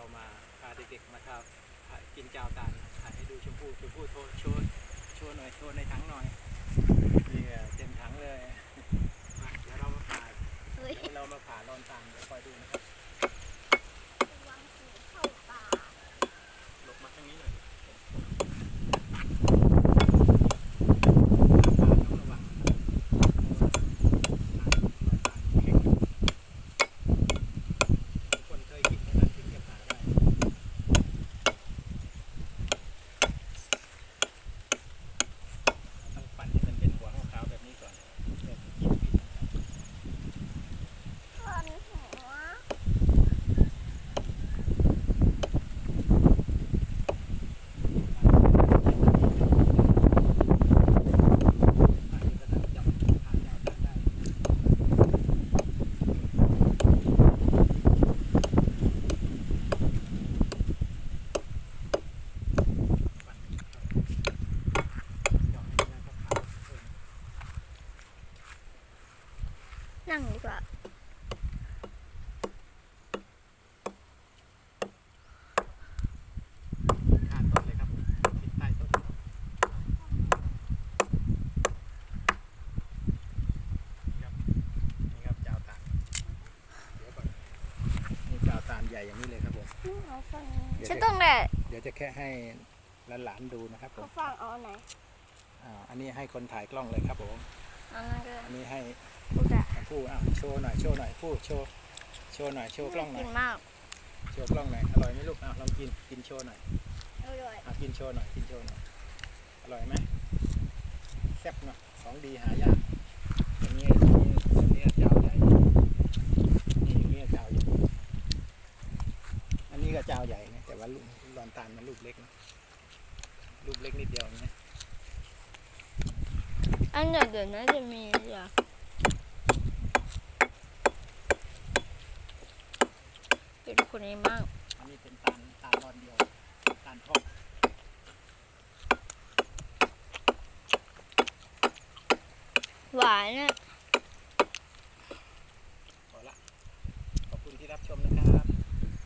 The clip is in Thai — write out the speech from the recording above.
เรามาพาเด็กๆมาทำถ่ายกินจาวตาลถ่ายให้ดูชมพู่ชมพู่โชว์โชว์โชว์หน่อยโชว์ในถังหน่อยนี่ไงเต็มถังเลยมาเดี๋ยวเรามาผ่าเฮ้ยเดี๋ยวเรามาผ่าลอนตาลเดี๋ยวคอยดูนะครับ วางหูเข้าป่า หลบมาทางนี้หน่อยต้องระวังทุกคนเคยกินนะครับถึงจะผ่าได้ ต้องปั่นให้มันเป็นหัวขาวๆแบบนี้ก่อนเดี๋ยวมันกินผิดนะครับ คนหัว อันนี้ก็จะจับหายาวได้ได้ปั่นครับเจาะให้มันขาวๆเพิ่ม นั่งดีกว่า ข้างต้นเลยครับติดใต้ต้นครับนี่ครับจาวตาลเดี๋ยวก่อนนี่ จาวตาลใหญ่อย่างนี้เลยครับผมเอาฟังเดี๋ยวฉันต้องแหละเดี๋ยวจะแค่ให้หลานๆดูนะครับผเขามฟังเอาไหนอ่าอันนี้ให้คนถ่ายกล้องเลยครับผมอันนั้นก็อันนี้ให้พูดอะ ผู้อะโชว์หน่อยโชว์หน่อยผู้โชว์โชว์หน่อยโชว์กล้องหน่อกิยนมากโชว์กล้องหน่อยอร่อยไหมลูกอะลองกินกินโชว์หน่อยอร่อยอะกินโชว์หน่อยกินโชว์หน่อยอร่อยไหมแซ่บเนาะของดีหายากอันนี้อันนี้อันนี้เจ้าใหญ่นี่อันนี้เจ้าใหญ่อันนี้ก็เจ้าใหญ่นะแต่ว่าลูกรอนตาลมันลูกเล็กนะลูกเล็กนิดเดียวนะอันเดี๋ยวเดี๋ยวน่าจะมีเดี๋ยวเป็น คนนี้มากอันนี้เป็นตาลตาลรอนเดียวตาลทอดหวานอะพอละขอบคุณที่รับชมนะครับ